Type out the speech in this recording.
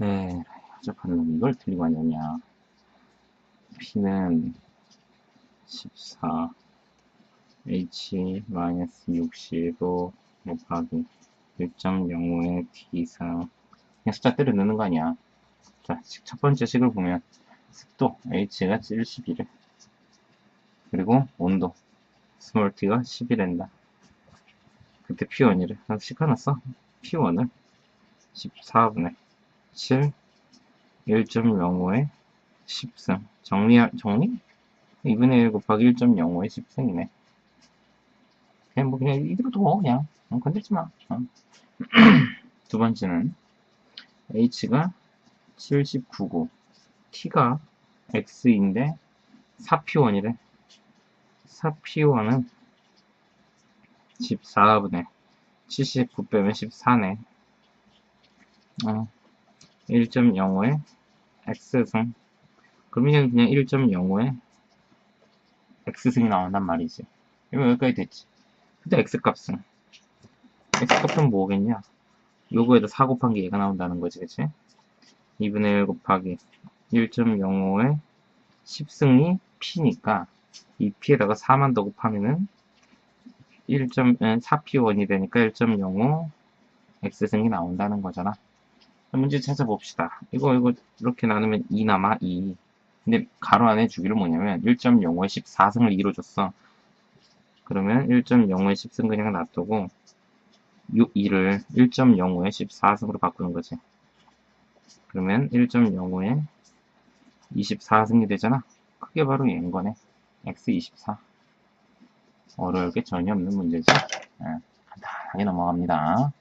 네, 허접한 놈 이걸 틀리고 왔느냐. P는 14, H-60로 곱하기 1.05의 T상. 그냥 숫자 때려 넣는 거 아니야. 자, 첫 번째 식을 보면 습도 H가 70이래. 그리고 온도 스몰 t가 10이란다. 그때 P1이래. 그래서 시켜놨어. P1을 14분의 7, 1.05의 10승. 정리, 정리? 2분의 1 곱하기 1.05의 10승이네. 그냥 뭐 그냥 이대로 둬, 그냥. 어, 건들지 마. 어. 두 번째는 H가 79고, T가 X인데 4P1이래. 4P1은 14분의 79 빼면 14네. 어, 1.05의 X승. 그러면 그냥 1.05의 X승이 나온단 말이지. 이거 여기까지 됐지. 근데 X값은. X값은 뭐겠냐? 요거에다 4 곱한 게 얘가 나온다는 거지, 그치? 2분의 1 곱하기 1.05의 10승이 P니까 이 P에다가 4만 더 곱하면은 1.4P1이 되니까 1.05 X승이 나온다는 거잖아. 문제 찾아봅시다. 이거, 이거, 이렇게 나누면 2 남아, 2. 근데 가로 안에 주기를 뭐냐면 1.05에 14승을 2로 줬어. 그러면 1.05에 10승 그냥 놔두고 2를 1.05에 14승으로 바꾸는 거지. 그러면 1.05에 24승이 되잖아. 그게 바로 얘인 거네. x24. 어려울 게 전혀 없는 문제지. 예, 간단하게 넘어갑니다.